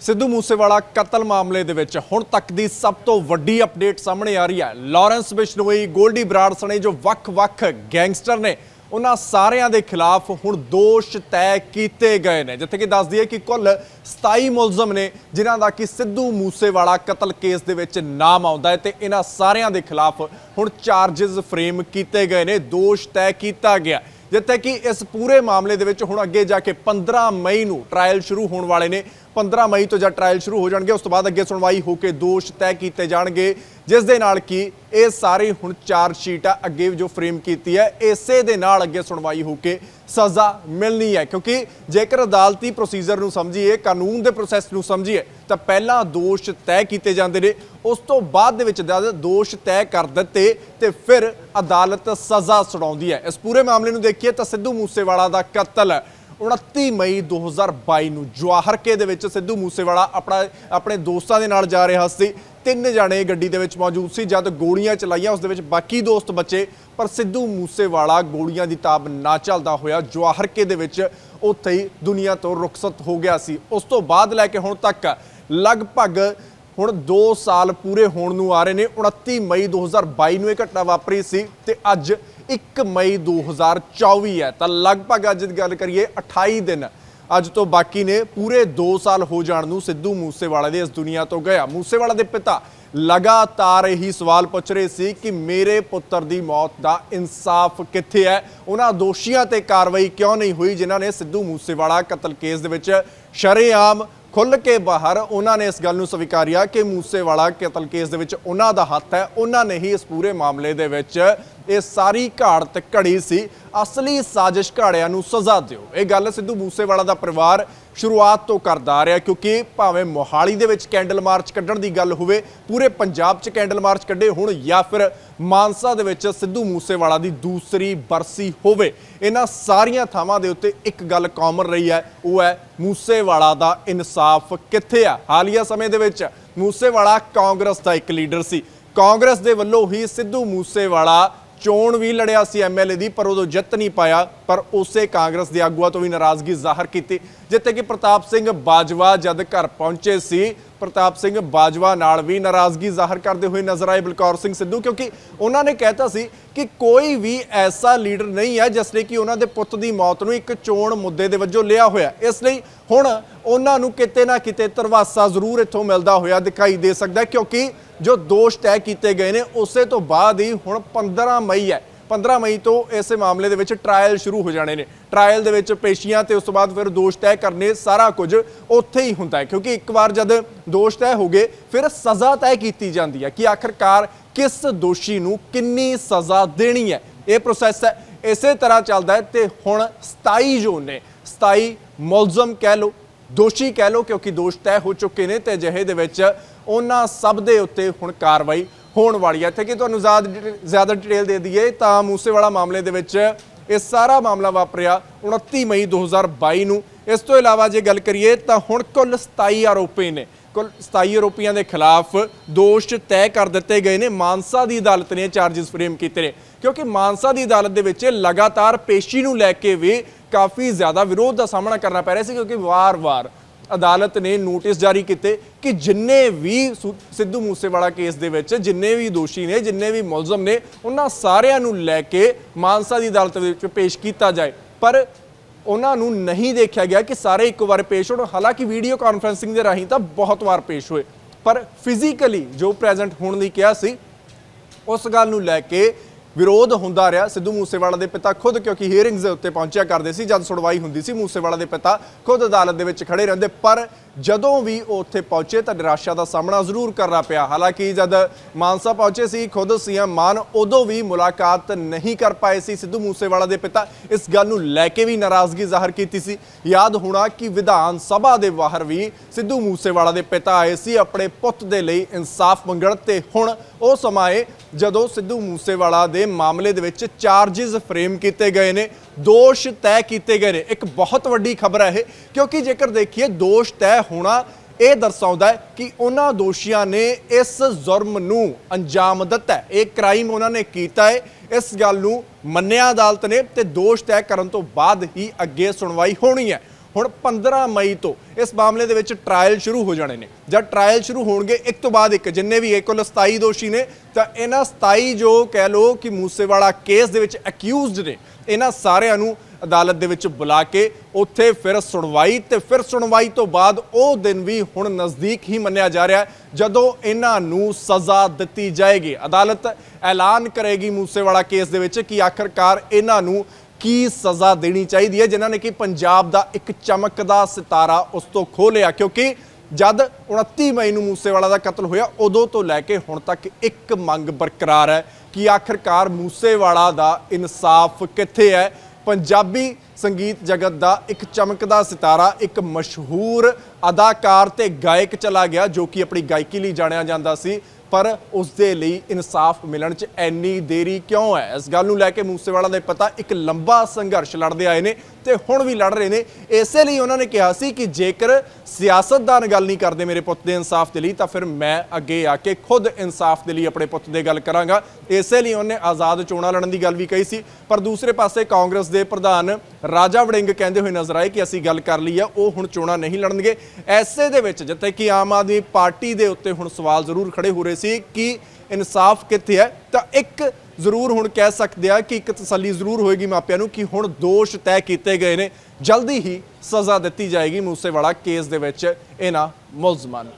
ਸਿੱਧੂ ਮੂਸੇਵਾਲਾ ਕਤਲ ਮਾਮਲੇ ਦੇ ਵਿੱਚ ਹੁਣ ਤੱਕ ਦੀ ਸਭ ਤੋਂ ਵੱਡੀ ਅਪਡੇਟ ਸਾਹਮਣੇ ਆ ਰਹੀ ਹੈ। ਲਾਰੈਂਸ ਬਿਸ਼ਨੋਈ, ਗੋਲਡੀ ਬਰਾੜ ਸਣੇ ਜੋ ਵੱਖ-ਵੱਖ ਗੈਂਗਸਟਰ ਨੇ, ਉਹਨਾਂ ਸਾਰਿਆਂ ਦੇ ਖਿਲਾਫ ਹੁਣ ਦੋਸ਼ ਤੈਅ ਕੀਤੇ ਗਏ ਨੇ। ਜਿੱਥੇ ਕਿ ਦੱਸਦੀ ਹੈ ਕਿ ਕੁੱਲ 27 ਮੁਲਜ਼ਮ ਨੇ, ਜਿਨ੍ਹਾਂ ਦਾ ਕਿ ਸਿੱਧੂ ਮੂਸੇਵਾਲਾ ਕਤਲ ਕੇਸ ਦੇ ਵਿੱਚ ਨਾਮ ਆਉਂਦਾ ਹੈ ਤੇ ਇਹਨਾਂ ਸਾਰਿਆਂ ਦੇ ਖਿਲਾਫ ਹੁਣ ਚਾਰजेस ਫਰੇਮ ਕੀਤੇ ਗਏ ਨੇ, ਦੋਸ਼ ਤੈਅ ਕੀਤਾ ਗਿਆ। ਜਿੱਥੇ ਕਿ ਇਸ ਪੂਰੇ ਮਾਮਲੇ ਦੇ ਵਿੱਚ ਹੁਣ ਅੱਗੇ ਜਾ ਕੇ 15 ਮਈ ਨੂੰ ਟ੍ਰਾਇਲ ਸ਼ੁਰੂ ਹੋਣ ਵਾਲੇ ਨੇ। 15 ਮਈ ਤੋਂ ਜਦ ਟ੍ਰਾਇਲ ਸ਼ੁਰੂ ਹੋ ਜਾਣਗੇ, ਉਸ ਤੋਂ ਬਾਅਦ ਅੱਗੇ ਸੁਣਵਾਈ ਹੋ ਕੇ ਦੋਸ਼ ਤੈਅ ਕੀਤੇ ਜਾਣਗੇ, ਜਿਸ ਦੇ ਨਾਲ ਕਿ ਇਹ ਸਾਰੀ ਹੁਣ ਚਾਰਜ ਸ਼ੀਟ ਅੱਗੇ ਜੋ ਫਰੇਮ ਕੀਤੀ ਹੈ, ਇਸੇ ਦੇ ਨਾਲ ਅੱਗੇ ਸੁਣਵਾਈ ਹੋ ਕੇ ਸਜ਼ਾ ਮਿਲਣੀ ਹੈ। ਕਿਉਂਕਿ ਜੇਕਰ ਅਦਾਲਤੀ ਪ੍ਰੋਸੀਜਰ ਨੂੰ ਸਮਝੀਏ, ਕਾਨੂੰਨ ਦੇ ਪ੍ਰੋਸੈਸ ਨੂੰ ਸਮਝੀਏ, ਤਾਂ ਪਹਿਲਾਂ ਦੋਸ਼ ਤੈਅ ਕੀਤੇ ਜਾਂਦੇ ਨੇ, ਉਸ ਤੋਂ ਬਾਅਦ ਦੇ ਵਿੱਚ ਦੋਸ਼ ਤੈਅ ਕਰ ਦਿੱਤੇ, ਤੇ ਫਿਰ ਅਦਾਲਤ ਸਜ਼ਾ ਸੁਣਾਉਂਦੀ ਹੈ। ਇਸ ਪੂਰੇ ਮਾਮਲੇ ਨੂੰ ਦੇਖੀਏ ਤਾਂ ਸਿੱਧੂ ਮੂਸੇਵਾਲਾ ਦਾ ਕਤਲ 29 ਮਈ 2022 ਨੂੰ ਜਵਾਹਰਕੇ ਦੇ ਵਿੱਚ ਸਿੱਧੂ ਮੂਸੇਵਾਲਾ ਆਪਣਾ, ਆਪਣੇ ਦੋਸਤਾਂ ਦੇ ਨਾਲ ਜਾ ਰਿਹਾ ਸੀ। ਤਿੰਨ ਜਾਣੇ ਗੱਡੀ ਦੇ ਵਿੱਚ ਮੌਜੂਦ ਸੀ, ਜਦ ਗੋਲੀਆਂ ਚਲਾਈਆਂ, ਉਸ ਦੇ ਵਿੱਚ ਬਾਕੀ ਦੋਸਤ ਬਚੇ, ਪਰ ਸਿੱਧੂ ਮੂਸੇਵਾਲਾ ਗੋਲੀਆਂ ਦੀ ਤਾਬ ਨਾ ਚੱਲਦਾ ਹੋਇਆ ਜਵਾਹਰਕੇ ਦੇ ਵਿੱਚ ਉੱਥੇ ਹੀ ਦੁਨੀਆ ਤੋਂ ਰੁਖਸਤ ਹੋ ਗਿਆ ਸੀ। ਉਸ ਤੋਂ ਬਾਅਦ ਲੈ ਕੇ ਹੁਣ ਤੱਕ ਲਗਭਗ ਹੁਣ 2 ਸਾਲ ਪੂਰੇ ਹੋਣ ਨੂੰ ਆ ਰਹੇ ਨੇ। 29 ਮਈ 2022 ਨੂੰ ਇਹ ਘਟਨਾ ਵਾਪਰੀ ਸੀ ਤੇ ਅੱਜ 1 ਮਈ 2024 ਹੈ। ਤਾਂ ਲਗਭਗ ਅੱਜ ਦੀ ਗੱਲ ਕਰੀਏ 28 ਦਿਨ ਅੱਜ ਤੋਂ ਬਾਕੀ ਨੇ। ਪੂਰੇ 2 ਸਾਲ ਹੋ ਜਾਣ ਨੂੰ ਸਿੱਧੂ ਮੂਸੇਵਾਲਾ ਦੇ ਇਸ ਦੁਨੀਆ ਤੋਂ ਗਿਆ ਮੂਸੇਵਾਲਾ ਦੇ ਪਿਤਾ ਲਗਾਤਾਰ ਇਹੀ ਸਵਾਲ ਪੁੱਛ ਰਹੇ ਸੀ ਕਿ ਮੇਰੇ ਪੁੱਤਰ ਦੀ ਮੌਤ ਦਾ ਇਨਸਾਫ ਕਿੱਥੇ ਹੈ? ਉਹਨਾਂ ਦੋਸ਼ੀਆਂ ਤੇ ਕਾਰਵਾਈ ਕਿਉਂ ਨਹੀਂ ਹੋਈ, ਜਿਨ੍ਹਾਂ ਨੇ ਸਿੱਧੂ ਮੂਸੇਵਾਲਾ ਕਤਲ ਕੇਸ ਦੇ ਵਿੱਚ ਸ਼ਰੇਆਮ ਖੁੱਲ ਕੇ ਬਾਹਰ ਉਹਨਾਂ ਨੇ ਇਸ ਗੱਲ ਨੂੰ ਸਵੀਕਾਰਿਆ ਕਿ ਮੂਸੇਵਾਲਾ ਕਤਲ ਕੇਸ ਦੇ ਵਿੱਚ ਉਹਨਾਂ ਦਾ ਹੱਥ ਹੈ। ਉਹਨਾਂ ਨੇ ਹੀ ਇਸ ਪੂਰੇ ਮਾਮਲੇ ਦੇ ਵਿੱਚ ਇਹ ਸਾਰੀ ਘਾੜਤ ਘੜੀ ਸੀ। ਅਸਲੀ ਸਾਜ਼ਿਸ਼ ਘਾੜਿਆਂ ਨੂੰ ਸਜ਼ਾ ਦਿਓ। ਇਹ ਗੱਲ ਸਿੱਧੂ ਮੂਸੇਵਾਲਾ ਦਾ ਪਰਿਵਾਰ ਸ਼ੁਰੂਆਤ ਤੋਂ ਕਰਦਾ ਆ ਰਿਹਾ, ਕਿਉਂਕਿ ਭਾਵੇਂ ਮੋਹਾਲੀ ਦੇ ਵਿੱਚ ਕੈਂਡਲ ਮਾਰਚ ਕੱਢਣ ਦੀ ਗੱਲ ਹੋਵੇ, ਪੂਰੇ ਪੰਜਾਬ 'ਚ ਕੈਂਡਲ ਮਾਰਚ ਕੱਢੇ ਹੁਣ ਜਾਂ ਫਿਰ ਮਾਨਸਾ ਦੇ ਵਿੱਚ ਸਿੱਧੂ ਮੂਸੇਵਾਲਾ ਦੀ ਦੂਸਰੀ ਬਰਸੀ ਹੋਵੇ, ਇਹਨਾਂ ਸਾਰੀਆਂ ਥਾਵਾਂ ਦੇ ਉੱਤੇ ਇੱਕ ਗੱਲ ਕਾਮਨ ਰਹੀ ਹੈ, ਉਹ ਹੈ ਮੂਸੇਵਾਲਾ ਦਾ ਇਨਸਾਫ ਕਿੱਥੇ ਆ? ਹਾਲੀਆ ਸਮੇਂ ਦੇ ਵਿੱਚ ਮੂਸੇਵਾਲਾ ਕਾਂਗਰਸ ਦਾ ਇੱਕ ਲੀਡਰ ਸੀ। ਕਾਂਗਰਸ ਦੇ ਵੱਲੋਂ ਹੀ ਸਿੱਧੂ ਮੂਸੇਵਾਲਾ ਚੋਣ ਵੀ ਲੜਿਆ ਸੀ ਐਮਐਲਏ ਦੀ, ਪਰ ਉਦੋਂ ਜਿੱਤ ਨਹੀਂ ਪਾਇਆ। ਪਰ ਉਸੇ ਕਾਂਗਰਸ ਦੇ ਆਗੂਆਂ ਤੋਂ ਵੀ ਨਾਰਾਜ਼ਗੀ ਜ਼ਾਹਰ ਕੀਤੀ, ਜਿੱਥੇ ਕਿ ਪ੍ਰਤਾਪ ਸਿੰਘ ਬਾਜਵਾ ਜਦ ਘਰ ਪਹੁੰਚੇ ਸੀ, ਪ੍ਰਤਾਪ ਸਿੰਘ ਬਾਜਵਾ ਨਾਲ ਵੀ ਨਾਰਾਜ਼ਗੀ ਜ਼ਾਹਰ ਕਰਦੇ ਹੋਏ ਨਜ਼ਰ ਆਏ ਬਲਕੌਰ ਸਿੰਘ ਸਿੱਧੂ, ਕਿਉਂਕਿ ਉਹਨਾਂ ਨੇ ਕਹਿਤਾ ਸੀ ਕਿ ਕੋਈ ਵੀ ਐਸਾ ਲੀਡਰ ਨਹੀਂ ਹੈ ਜਿਸ ਨੇ ਕਿ ਉਹਨਾਂ ਦੇ ਪੁੱਤ ਦੀ ਮੌਤ ਨੂੰ ਇੱਕ ਚੋਣ ਮੁੱਦੇ ਦੇ ਵਜੋਂ ਲਿਆ ਹੋਇਆ ਇਸ ਲਈ ਹੁਣ ਉਹਨਾਂ ਨੂੰ ਕਿਤੇ ਨਾ ਕਿਤੇ ਤਰਵਾਸਾ ਜ਼ਰੂਰ ਇੱਥੋਂ ਮਿਲਦਾ ਹੋਇਆ ਦਿਖਾਈ ਦੇ ਸਕਦਾ ਕਿਉਂਕਿ ਜੋ ਦੋਸ਼ ਤੈਅ ਕੀਤੇ ਗਏ ਨੇ, ਉਸੇ ਤੋਂ ਬਾਅਦ ਹੀ ਹੁਣ 15 ਮਈ ਹੈ। 15 ਮਈ ਤੋਂ ਇਸ ਮਾਮਲੇ ਦੇ ਵਿੱਚ ਟ੍ਰਾਇਲ ਸ਼ੁਰੂ ਹੋ ਜਾਣੇ ਨੇ। ਟ੍ਰਾਇਲ ਦੇ ਵਿੱਚ ਪੇਸ਼ੀਆਂ ਤੇ ਉਸ ਤੋਂ ਬਾਅਦ ਫਿਰ ਦੋਸ਼ ਤੈਅ ਕਰਨੇ ਸਾਰਾ ਕੁਝ ਉੱਥੇ ਹੀ ਹੁੰਦਾ ਹੈ। ਕਿਉਂਕਿ ਇੱਕ ਵਾਰ ਜਦ ਦੋਸ਼ ਤੈਅ ਹੋ ਗਏ, ਫਿਰ ਸਜ਼ਾ ਤੈਅ ਕੀਤੀ ਜਾਂਦੀ ਹੈ ਕਿ ਆਖਰਕਾਰ ਕਿਸ ਦੋਸ਼ੀ ਨੂੰ ਕਿੰਨੀ ਸਜ਼ਾ ਦੇਣੀ ਹੈ। ਇਹ ਪ੍ਰੋਸੈਸ ਹੈ। ਇਸੇ ਤਰ੍ਹਾਂ ਚੱਲਦਾ ਹੈ ਤੇ ਹੁਣ 27 ਜੋ ਨੇ। 27 ਮੁਲਜ਼ਮ ਕਹਿ ਲਓ, ਦੋਸ਼ੀ ਕਹਿ ਲਓ, ਕਿਉਂਕਿ ਦੋਸ਼ ਤੈਅ ਹੋ ਚੁੱਕੇ ਨੇ ਤੇ ਅਜਿਹੇ ਦੇ ਵਿੱਚ ਉਹਨਾਂ ਸਭ ਦੇ ਉੱਤੇ ਹੁਣ ਕਾਰਵਾਈ ਹੋਣ ਵਾਲੀ ਹੈ ਇੱਥੇ ਕਿ ਤੁਹਾਨੂੰ ਜ਼ਿਆਦਾ ਡਿਟੇ- ਜ਼ਿਆਦਾ ਡਿਟੇਲ ਦੇ ਦਈਏ, ਤਾਂ ਮੂਸੇਵਾਲਾ ਮਾਮਲੇ ਦੇ ਵਿੱਚ ਇਹ ਸਾਰਾ ਮਾਮਲਾ ਵਾਪਰਿਆ 29 ਮਈ 2022 ਨੂੰ। ਇਸ ਤੋਂ ਇਲਾਵਾ ਜੇ ਗੱਲ ਕਰੀਏ, ਤਾਂ ਹੁਣ ਕੁੱਲ 27 ਆਰੋਪੀ ਨੇ। ਕੁੱਲ 27 ਆਰੋਪੀਆਂ ਦੇ ਖਿਲਾਫ ਦੋਸ਼ ਤੈਅ ਕਰ ਦਿੱਤੇ ਗਏ ਨੇ। ਮਾਨਸਾ ਦੀ ਅਦਾਲਤ ਨੇ ਚਾਰजेस ਫਰੇਮ ਕੀਤੇ ਨੇ। ਕਿਉਂਕਿ ਮਾਨਸਾ ਦੀ ਅਦਾਲਤ ਦੇ ਵਿੱਚ ਲਗਾਤਾਰ ਪੇਸ਼ੀ ਨੂੰ ਲੈ ਕੇ ਵੀ ਕਾਫੀ ਜ਼ਿਆਦਾ ਵਿਰੋਧ ਦਾ ਸਾਹਮਣਾ ਕਰਨਾ ਪੈ ਰਿਹਾ ਸੀ, ਕਿਉਂਕਿ ਵਾਰ-ਵਾਰ ਅਦਾਲਤ ਨੇ ਨੋਟਿਸ ਜਾਰੀ ਕੀਤੇ ਕਿ ਜਿੰਨੇ ਵੀ ਸੁ- ਸਿੱਧੂ ਮੂਸੇਵਾਲਾ ਕੇਸ ਦੇ ਵਿੱਚ ਜਿੰਨੇ ਵੀ ਦੋਸ਼ੀ ਨੇ, ਜਿੰਨੇ ਵੀ ਮੁਲਜ਼ਮ ਨੇ, ਉਹਨਾਂ ਸਾਰਿਆਂ ਨੂੰ ਲੈ ਕੇ ਮਾਨਸਾ ਦੀ ਅਦਾਲਤ ਦੇ ਵਿੱਚ ਪੇਸ਼ ਕੀਤਾ ਜਾਏ। ਪਰ ਉਹਨਾਂ ਨੂੰ ਨਹੀਂ ਦੇਖਿਆ ਗਿਆ ਕਿ ਸਾਰੇ ਇੱਕ ਵਾਰ ਪੇਸ਼ ਹੋਣ। ਹਾਲਾਂਕਿ ਵੀਡੀਓ ਕਾਨਫਰੈਂਸਿੰਗ ਦੇ ਰਾਹੀਂ ਤਾਂ ਬਹੁਤ ਵਾਰ ਪੇਸ਼ ਹੋਏ। ਪਰ ਫਿਜ਼ੀਕਲੀ ਜੋ ਪ੍ਰੈਜ਼ੈਂਟ ਹੋਣ ਦੀ ਕਿਹਾ ਸੀ, ਉਸ ਗੱਲ ਨੂੰ ਲੈ ਕੇ ਵਿਰੋਧ ਹੁੰਦਾ ਰਿਹਾ। ਸਿੱਧੂ ਮੂਸੇਵਾਲਾ ਦੇ ਪਿਤਾ ਖੁਦ ਕਿਉਂਕਿ ਹੀਅਰਿੰਗਸ ਦੇ ਉੱਤੇ ਪਹੁੰਚਿਆ ਕਰਦੇ ਸੀ। ਜਦ ਸੁਣਵਾਈ ਹੁੰਦੀ ਸੀ, ਮੂਸੇਵਾਲਾ ਦੇ ਪਿਤਾ ਖੁਦ ਅਦਾਲਤ ਦੇ ਵਿੱਚ ਖੜੇ ਰਹਿੰਦੇ। ਪਰ ਜਦੋਂ ਵੀ ਉਹ ਉੱਥੇ ਪਹੁੰਚੇ ਤਾਂ ਨਿਰਾਸ਼ਾ ਦਾ ਸਾਹਮਣਾ ਜ਼ਰੂਰ ਕਰਨਾ ਪਿਆ। ਹਾਲਾਂਕਿ ਜਦ ਮਾਨਸਾ ਪਹੁੰਚੇ ਸੀ, ਖੁਦ ਸੀਐਮ ਮਾਨ ਉਦੋਂ ਵੀ ਮੁਲਾਕਾਤ ਨਹੀਂ ਕਰ ਪਾਏ ਸੀ। ਸਿੱਧੂ ਮੂਸੇਵਾਲਾ ਦੇ ਪਿਤਾ ਇਸ ਗੱਲ ਨੂੰ ਲੈ ਕੇ ਵੀ ਨਾਰਾਜ਼ਗੀ ਜ਼ਾਹਰ ਕੀਤੀ ਸੀ। ਯਾਦ ਹੋਣਾ ਕਿ ਵਿਧਾਨ ਸਭਾ ਦੇ ਬਾਹਰ ਵੀ ਸਿੱਧੂ ਮੂਸੇਵਾਲਾ ਦੇ ਪਿਤਾ ਆਏ ਸੀ ਆਪਣੇ ਪੁੱਤ ਦੇ ਲਈ ਇਨਸਾਫ ਮੰਗਣ ਤੇ ਹੁਣ ਉਹ ਸਮਾਂ ਹੈ ਜਦੋਂ ਸਿੱਧੂ ਮੂਸੇਵਾਲਾ ਦੇ ਮਾਮਲੇ ਦੇ ਵਿੱਚ ਚਾਰजेस ਫਰੇਮ ਕੀਤੇ ਗਏ ਨੇ। ਦੋਸ਼ ਤੈਅ ਕੀਤੇ ਗਏ ਨੇ। ਇੱਕ ਬਹੁਤ ਵੱਡੀ ਖਬਰ ਹੈ ਇਹ, ਕਿਉਂਕਿ ਜੇਕਰ ਦੇਖੀਏ, ਦੋਸ਼ ਤੈਅ ਹੋਣਾ ਇਹ ਦਰਸਾਉਂਦਾ ਹੈ ਕਿ ਉਹਨਾਂ ਦੋਸ਼ੀਆਂ ਨੇ ਇਸ ਜ਼ੁਰਮ ਨੂੰ ਅੰਜਾਮ ਦਿੱਤਾ ਇਹ ਕ੍ਰਾਈਮ ਉਹਨਾਂ ਨੇ ਕੀਤਾ ਹੈ। ਇਸ ਗੱਲ ਨੂੰ ਮੰਨਿਆ ਅਦਾਲਤ ਨੇ ਤੇ ਦੋਸ਼ ਤੈਅ ਕਰਨ ਤੋਂ ਬਾਅਦ ਹੀ ਅੱਗੇ ਸੁਣਵਾਈ ਹੋਣੀ ਹੈ। ਹੁਣ 15 ਮਈ ਤੋਂ ਇਸ ਮਾਮਲੇ ਦੇ ਵਿੱਚ ਟ੍ਰਾਇਲ ਸ਼ੁਰੂ ਹੋ ਜਾਣੇ ਨੇ। ਜਦ ਟ੍ਰਾਇਲ ਸ਼ੁਰੂ ਹੋਣਗੇ, ਇੱਕ ਤੋਂ ਬਾਅਦ ਇੱਕ, ਜਿੰਨੇ ਵੀ ਇਹ ਕੁੱਲ 27 ਦੋਸ਼ੀ ਨੇ, ਤਾਂ ਇਹਨਾਂ 27 ਜੋ ਕਹਿ ਲੋ ਕਿ ਮੂਸੇਵਾਲਾ ਕੇਸ ਦੇ ਵਿੱਚ ਅਕਿਊਜ਼ਡ ਨੇ, ਇਹਨਾਂ ਸਾਰਿਆਂ ਨੂੰ ਅਦਾਲਤ ਦੇ ਵਿੱਚ ਬੁਲਾ ਕੇ ਉੱਥੇ ਫਿਰ ਸੁਣਵਾਈ ਤੇ ਫਿਰ ਸੁਣਵਾਈ ਤੋਂ ਬਾਅਦ ਉਹ ਦਿਨ ਵੀ ਹੁਣ ਨਜ਼ਦੀਕ ਹੀ ਮੰਨਿਆ ਜਾ ਰਿਹਾ ਜਦੋਂ ਇਹਨਾਂ ਨੂੰ ਸਜ਼ਾ ਦਿੱਤੀ ਜਾਏਗੀ। ਅਦਾਲਤ ਐਲਾਨ ਕਰੇਗੀ ਮੂਸੇਵਾਲਾ ਕੇਸ ਦੇ ਵਿੱਚ ਕਿ ਆਖਰਕਾਰ ਇਹਨਾਂ ਨੂੰ ਕੀ ਸਜ਼ਾ ਦੇਣੀ ਚਾਹੀਦੀ ਹੈ? ਜਿਨ੍ਹਾਂ ਨੇ ਕਿ ਪੰਜਾਬ ਦਾ ਇੱਕ ਚਮਕਦਾ ਸਿਤਾਰਾ ਉਸ ਤੋਂ ਖੋ ਲਿਆ ਕਿਉਂਕਿ ਜਦ 29 ਮਈ ਨੂੰ ਮੂਸੇਵਾਲਾ ਦਾ ਕਤਲ ਹੋਇਆ, ਉਦੋਂ ਤੋਂ ਲੈ ਕੇ ਹੁਣ ਤੱਕ ਇੱਕ ਮੰਗ ਬਰਕਰਾਰ ਹੈ ਕਿ ਆਖਰਕਾਰ ਮੂਸੇਵਾਲਾ ਦਾ ਇਨਸਾਫ ਕਿੱਥੇ ਹੈ? ਪੰਜਾਬੀ ਸੰਗੀਤ ਜਗਤ ਦਾ ਇੱਕ ਚਮਕਦਾ ਸਿਤਾਰਾ, ਇੱਕ ਮਸ਼ਹੂਰ ਅਦਾਕਾਰ ਤੇ ਗਾਇਕ ਚਲਾ ਗਿਆ, ਜੋ ਕਿ ਆਪਣੀ ਗਾਇਕੀ ਲਈ ਜਾਣਿਆ ਜਾਂਦਾ ਸੀ। ਪਰ ਉਸ ਦੇ ਲਈ ਇਨਸਾਫ ਮਿਲਣ 'ਚ ਇੰਨੀ ਦੇਰੀ ਕਿਉਂ ਹੈ? ਇਸ ਗੱਲ ਨੂੰ ਲੈ ਕੇ ਮੂਸੇਵਾਲਾ ਦੇ ਪਤਾ ਇੱਕ ਲੰਬਾ ਸੰਘਰਸ਼ ਲੜਦੇ ਆਏ ਨੇ ਤੇ ਹੁਣ ਵੀ ਲੜ ਰਹੇ ਨੇ। ਇਸੇ ਲਈ ਉਹਨਾਂ ਨੇ ਕਿਹਾ ਸੀ ਕਿ ਜੇਕਰ ਸਿਆਸਤਦਾਨ ਗੱਲ ਨਹੀਂ ਕਰਦੇ ਮੇਰੇ ਪੁੱਤ ਦੇ ਇਨਸਾਫ ਦੇ ਲਈ, ਤਾਂ ਫਿਰ ਮੈਂ ਅੱਗੇ ਆ ਕੇ ਖੁਦ ਇਨਸਾਫ ਦੇ ਲਈ ਆਪਣੇ ਪੁੱਤ ਦੇ ਗੱਲ ਕਰਾਂਗਾ। ਇਸੇ ਲਈ ਉਹਨੇ ਆਜ਼ਾਦ ਚੋਣਾਂ ਲੜਨ ਦੀ ਗੱਲ ਵੀ ਕਹੀ ਸੀ। ਪਰ ਦੂਸਰੇ ਪਾਸੇ ਕਾਂਗਰਸ ਦੇ ਪ੍ਰਧਾਨ ਰਾਜਾ ਵੜਿੰਗ ਕਹਿੰਦੇ ਹੋਏ ਨਜ਼ਰ ਆਏ ਕਿ ਅਸੀਂ ਗੱਲ ਕਰ ਲਈ ਆ, ਉਹ ਹੁਣ ਚੋਣਾਂ ਨਹੀਂ ਲੜਨਗੇ। ਐਸੇ ਦੇ ਵਿੱਚ ਜਿੱਥੇ ਕਿ ਆਮ ਆਦਮੀ ਪਾਰਟੀ ਦੇ ਉੱਤੇ ਹੁਣ ਸਵਾਲ ਜ਼ਰੂਰ ਖੜੇ ਹੋ ਰਹੇ ਸੀ ਕਿ ਇਨਸਾਫ ਕਿੱਥੇ ਹੈ, ਤਾਂ ਇੱਕ ਜ਼ਰੂਰ ਹੁਣ ਕਹਿ ਸਕਦੇ ਆ ਕਿ ਇੱਕ ਤਸੱਲੀ ਜ਼ਰੂਰ ਹੋਏਗੀ ਮਾਪਿਆਂ ਨੂੰ ਕਿ ਹੁਣ ਦੋਸ਼ ਤੈਅ ਕੀਤੇ ਗਏ ਨੇ। ਜਲਦੀ ਹੀ ਸਜ਼ਾ ਦਿੱਤੀ ਜਾਏਗੀ ਮੂਸੇਵਾਲਾ ਕੇਸ ਦੇ ਵਿੱਚ ਇਹਨਾਂ ਮੁਲਜ਼ਮਾਂ ਨੂੰ।